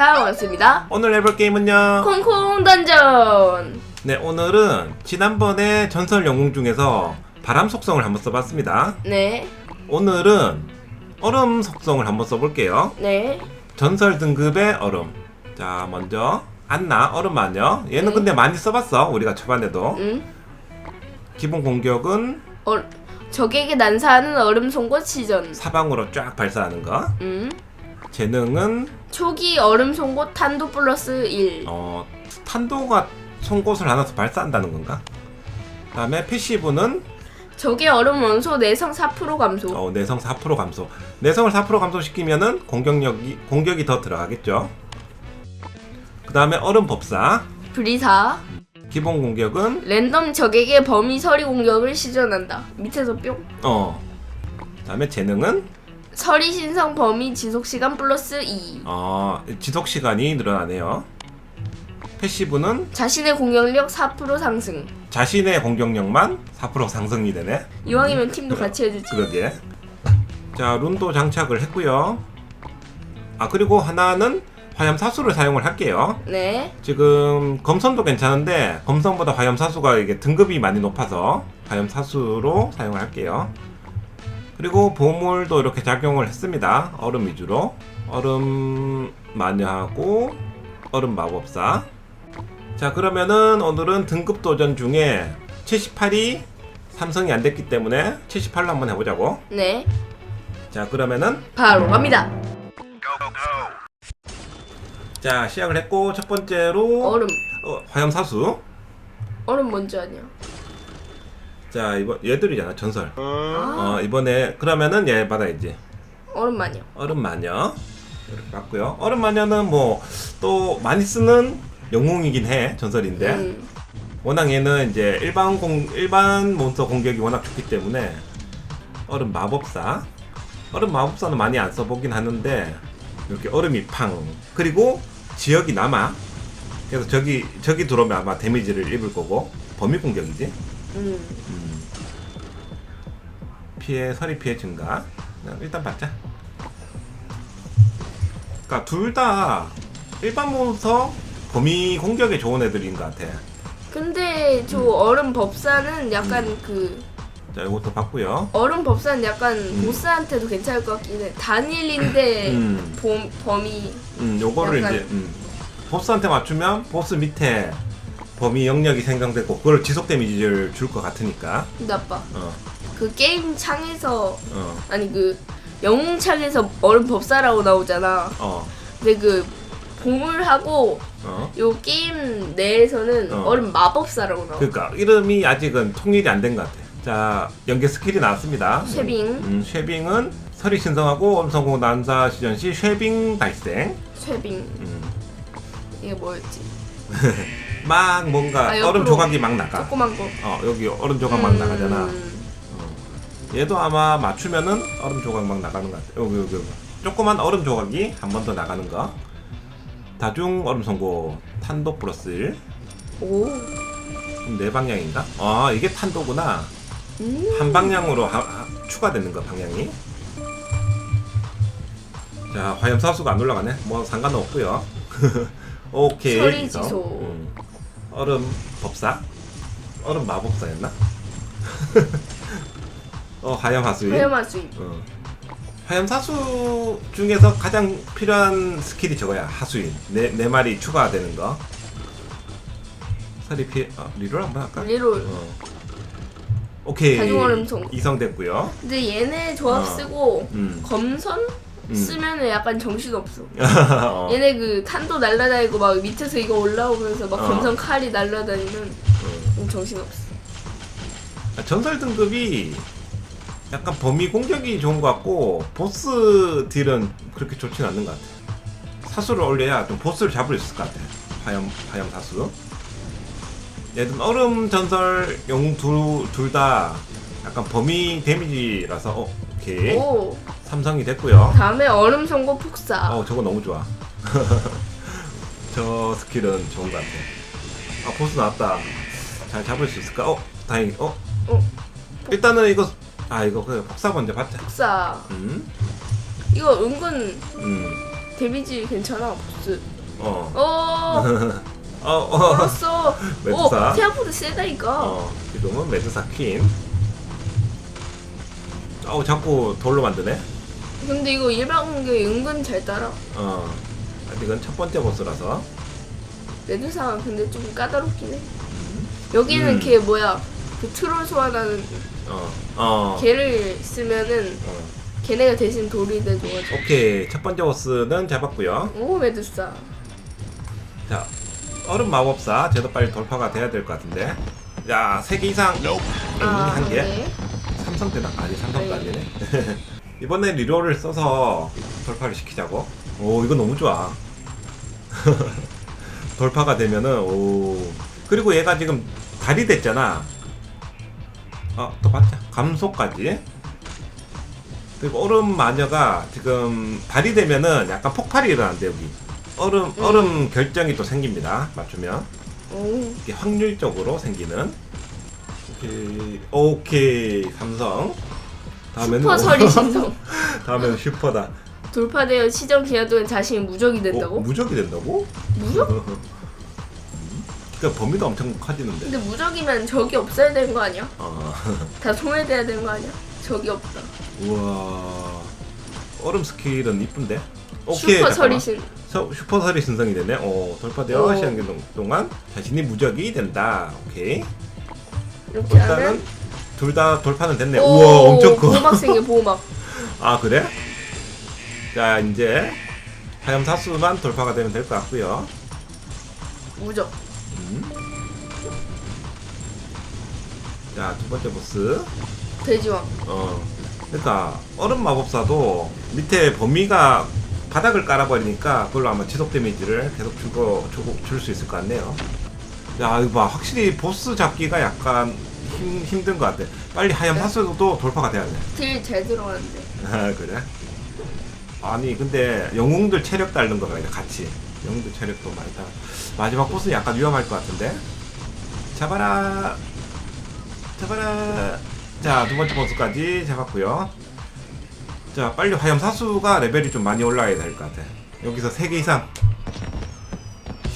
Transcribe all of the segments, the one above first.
다 반갑습니다. 오늘 해볼 게임은요. 콩콩 던전. 네, 오늘은 지난번에 전설 영웅 중에서 바람 속성을 한번 써봤습니다. 네, 오늘은 얼음 속성을 한번 써볼게요. 네, 전설 등급의 얼음. 자, 먼저 안나 얼음 마녀. 얘는 네. 근데 많이 써봤어. 우리가 초반에도. 음, 기본 공격은 어, 적에게 난사하는 얼음 송곳 시전. 사방으로 쫙 발사하는 거. 음, 재능은 초기 얼음 송곳 탄도 플러스 1. 어, 탄도가 송곳을 하나서 발사한다는 건가? 그다음에 패시브는 적의 얼음 원소 내성 4% 감소. 어, 내성 4% 감소. 내성을 4% 감소시키면은 공격력이 공격이 더 들어가겠죠. 그 다음에 얼음 법사. 브리사. 기본 공격은 랜덤 적에게 범위 서리 공격을 시전한다. 밑에서 뿅. 어. 그다음에 재능은 서리 신성 범위 지속 시간 플러스 2. 어 지속 시간이 늘어나네요. 패시브는 자신의 공격력 4% 상승. 자신의 공격력만 4% 상승이 되네. 이왕이면 팀도 같이 해주지. 그러게. 자 룬도 장착을 했고요. 아 그리고 하나는 화염 사수를 사용을 할게요. 네. 지금 검선도 괜찮은데 검선보다 화염 사수가 이게 등급이 많이 높아서 화염 사수로 사용을 할게요. 그리고 보물도 이렇게 작용을 했습니다. 얼음 위주로 얼음 마녀하고 얼음 마법사. 자 그러면은 오늘은 등급 도전 중에 78이 삼성이 안 됐기 때문에 78로 한번 해보자고. 네. 자 그러면은 바로 갑니다. 자 시작을 했고 첫 번째로 얼음. 어, 화염 사수. 얼음 뭔지 아냐? 자 이번 얘들이잖아 전설. 아, 어 이번에 그러면은 얘 받아야지. 얼음 마녀. 얼음 마녀 이렇게 받고요. 얼음 마녀는 뭐 또 많이 쓰는 영웅이긴 해 전설인데 음. 워낙 얘는 이제 일반 공 일반 몬스터 공격이 워낙 좋기 때문에 얼음 마법사 얼음 마법사는 많이 안 써보긴 하는데 이렇게 얼음이 팡 그리고 지역이 남아 그래서 저기 저기 들어오면 아마 데미지를 입을 거고 범위 공격이지. 음. 음. 피해 서리 피해 증가. 그냥 일단 받자. 그러니까 둘 다 일반 몬스터 범위 공격에 좋은 애들인 것 같아. 근데 저 음. 얼음 법사는 약간 그 자, 이것도 받고요. 얼음 법사는 약간 보스한테도 괜찮을 것 같긴 해. 단일인데 음. 범, 범위 음, 요거를 약간- 이제 음. 보스한테 맞추면 보스 밑에 범위 영역이 생성되고 그걸 지속 데미지를 줄 것 같으니까. 나빠. 어, 그 게임 창에서 어, 아니 그 영웅 창에서 얼음 법사라고 나오잖아. 어, 근데 그 보물하고 어. 요 게임 내에서는 어. 얼음 마법사라고 나와. 그러니까 이름이 아직은 통일이 안 된 것 같아. 자, 연계 스킬이 나왔습니다. 쉐빙, 음, 쉐빙은 서리 신성하고 엄성공 난사 시전 시 쉐빙 발생. 쉐빙 음, 이게 뭐였지? 막 뭔가 아, 옆으로. 얼음 조각이 막 나가. 조그만 거. 어, 여기 얼음 조각 막 음, 나가잖아. 어. 얘도 아마 맞추면은 얼음 조각 막 나가는 것 같아. 여기 여기 여기. 조그만 얼음 조각이 한 번 더 나가는 거. 다중 얼음 선고 탄도 플러스 1. 오. 그럼 네 방향인가? 아 이게 탄도구나. 음. 한 방향으로 하- 하- 추가되는 거 방향이. 자 화염 사수가 안 올라가네. 뭐 상관은 없고요. 오케이. 서리. 지소. 음. 얼음 법사? 얼음 마법사였나? 어 화염 하수인. 화염할 수 있. 어. 화염 사수 중에서 가장 필요한 스킬이 저거야 하수인. 네, 네 마리 추가되는 거. 서리 피해. 어, 리롤 한번 할까? 리롤. 어. 오케이. 다중 얼음 통. 이성됐고요. 근데 얘네 조합 어. 쓰고 음. 검선 음. 쓰면은 약간 정신 없어. 어. 얘네 그 탄도 날라다니고 막 밑에서 이거 올라오면서 막 어. 검선 칼이 날라다니면 어. 좀 정신 없어. 아, 전설 등급이 약간 범위 공격이 좋은 것 같고 보스 딜은 그렇게 좋진 않는 것 같아. 사수를 올려야 좀 보스를 잡을 수 있을 것 같아. 화염 화염 사수. 얘는 얼음 전설 영웅 둘 둘 다 약간 범위 데미지라서 어, 오케이 오. 삼성이 됐고요. 다음에 얼음 송곳 폭사. 어 저거 너무 좋아. 저 스킬은 좋은 것 같아. 아 보스 나왔다. 잘 잡을 수 있을까? 어 다행히 어 어. 일단은 이거 아 이거 그 폭사 먼저 받자. 폭사. 음, 이거 은근 음. 데미지 괜찮아 보스. 어. 어. 어, 어. 알았어. 오, 생각보다 세다니까. 어, 지금은 메두사 퀸. 어우, 자꾸 돌로 만드네? 근데 이거 일반 공격이 은근 잘 따라. 어. 아직은 첫 번째 보스라서. 메두사가 근데 좀 까다롭긴 해. 여기는 음. 걔 뭐야? 그 트롤 소환하는 어. 어. 걔를 쓰면은 어. 걔네가 대신 돌이 돼줘가지고. 오케이. 첫 번째 보스는 잡았고요 오 메두사. 자, 얼음 마법사. 쟤도 빨리 돌파가 돼야 될 것 같은데. 자, 3개 이상. 아, 한 개. 네. 삼성 대당 아니 삼성도 아니네. 이번에 리롤을 써서 돌파를 시키자고. 오 이거 너무 좋아. 돌파가 되면은 오 그리고 얘가 지금 달이 됐잖아. 어또 봤자 감소까지. 그리고 얼음 마녀가 지금 달이 되면은 약간 폭발이 일어난대 여기. 얼음 얼음 결정이 또 생깁니다. 맞추면. 오. 이게 확률적으로 생기는 오케이 오케이 삼성 다음에는 슈퍼 서리 신성. 다음에는 슈퍼다 돌파되어 시정 기간 동안 자신이 무적이 된다고? 어, 무적이 된다고? 무적? 그러니까 범위도 엄청 커지는데 근데 무적이면 적이 없어야 되는 거 아니야? 어. 다 소멸돼야 되는 거 아니야? 적이 없다. 우와 얼음 스킬은 이쁜데 오케이 슈퍼 잠깐만. 서리 신. 서, 슈퍼 서리 신성이 되네 오 돌파되어 오. 시간 동- 동안 자신이 무적이 된다 오케이 이렇게 하면 일단은 둘 다 돌파는 됐네 오, 우와 엄청 커 보호막 생겨 보호막. 아 그래? 자 이제 화염사수만 돌파가 되면 될 것 같고요 무적. 음. 자두 번째 보스 돼지왕. 어 그러니까 얼음 마법사도 밑에 범위가 바닥을 깔아버리니까 그걸로 아마 지속 데미지를 계속 주고 줄수 있을 것 같네요 야 이거 봐. 확실히 보스 잡기가 약간 힘, 힘든 것 같아. 빨리 화염사수도 돌파가 돼야 돼. 딜 잘 들어가는데. 아 그래? 아니 근데 영웅들 체력 딸는 거가 이제 같이. 영웅들 체력도 많이 따 마지막 보스는 약간 위험할 것 같은데? 잡아라. 잡아라. 자 두 번째 보스까지 잡았고요. 자 빨리 화염 사수가 레벨이 좀 많이 올라야 될 것 같아. 여기서 3개 이상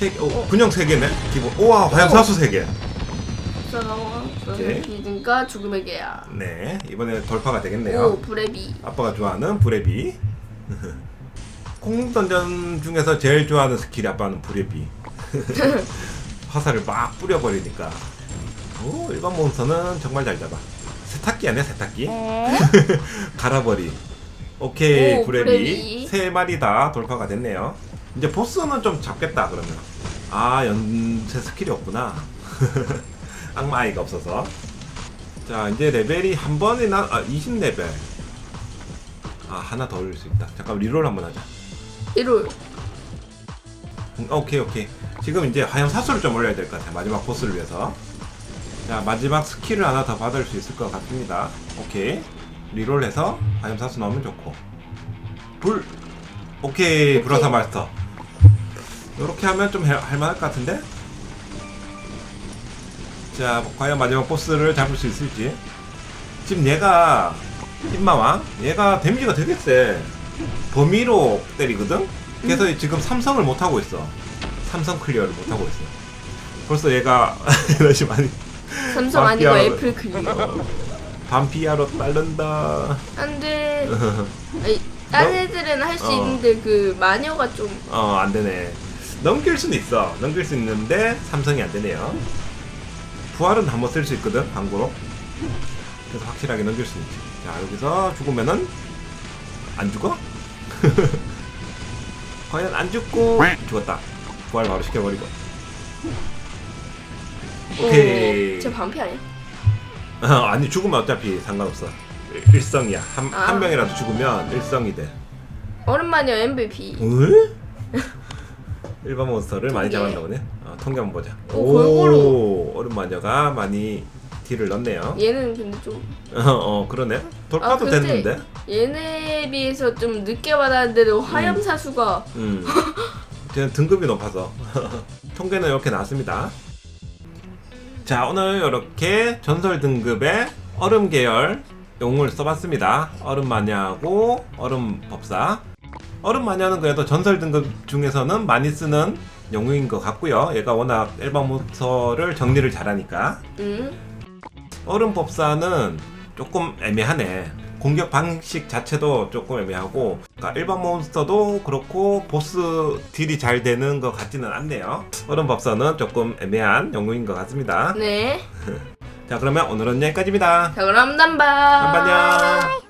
세 개, 오, 군용 3개네 기본 우와 화염사수 3개 싸나와. 오케이. 비든가 죽음의 개야. 네 이번에 돌파가 되겠네요 오 브레비. 아빠가 좋아하는 브레비 콩 던전 중에서 제일 좋아하는 스킬이 아빠는 브레비 화살을 막 뿌려버리니까 오 일반 몬스터는 정말 잘 잡아 세탁기 아니야 세탁기? 갈아버리 오케이 오, 브레비 브레비. 세 마리 다 돌파가 됐네요 이제 보스는 좀 잡겠다 그러면. 아 연쇄 스킬이 없구나. 악마 아이가 없어서. 자 이제 레벨이 한 번이나 아 20레벨. 아 하나 더 올릴 수 있다. 잠깐 리롤 한번 하자. 1월. 음, 오케이 오케이. 지금 이제 화염 사수를 좀 올려야 될 것 같아 마지막 보스를 위해서. 자 마지막 스킬을 하나 더 받을 수 있을 것 같습니다. 오케이. 리롤해서 화염 사수 나오면 좋고. 불. 오케이 불화사 마스터 이렇게 하면 좀 할- 할만할 것 같은데? 자 과연 마지막 보스를 잡을 수 있을지. 지금 얘가 흰마왕? 얘가 데미지가 되게 세. 범위로 때리거든? 그래서 지금 삼성을 못 하고 있어. 삼성 클리어를 못 하고 있어. 벌써 얘가 에너지 많이 삼성 아니고 애플 클리어. 반피아로 따른다. 안 돼. 아니, 다른 너- 애들은 할수 어. 있는데 그 마녀가 좀 어 안 되네 넘길 수는 있어 넘길 수 있는데 삼성이 안 되네요 부활은 한번 쓸 수 있거든 광고로 그래서 확실하게 넘길 수 있지 자 여기서 죽으면은 안 죽어? 과연 안 죽고 죽었다 부활 바로 시켜버리고 오케이 오, 저 반피 아니야? 어, 아니 죽으면 어차피 상관없어 일- 일성이야 한, 아. 한 명이라도 죽으면 일성이 돼 오랜만에 MVP. 어? 일반 몬스터를 많이. 잡았나 보네. 어, 통계 한번 보자. 오, 골고루. 얼음 마녀가 많이 딜을 넣네요. 얘는 근데 좀 어, 어 그러네. 돌파도 아, 근데- 됐는데. 얘네에 비해서 좀 늦게 받았는데도 화염 사수가 음. 쟤는 등급이 높아서. 통계는 이렇게 나왔습니다. 자 오늘 이렇게 전설 등급의 얼음 계열 용을 써봤습니다. 얼음 마녀하고 얼음 법사 얼음 마녀는 그래도 전설 등급 중에서는 많이 쓰는 영웅인 것 같고요. 얘가 워낙 일반 몬스터를 정리를 잘하니까. 음. 얼음 법사는 조금 애매하네. 공격 방식 자체도 조금 애매하고 그러니까 일반 몬스터도 그렇고 보스 딜이 잘 되는 것 같지는 않네요. 얼음 법사는 조금 애매한 영웅인 것 같습니다. 네. 자 그러면 오늘은 여기까지입니다. 자 그럼 남바. 안녕.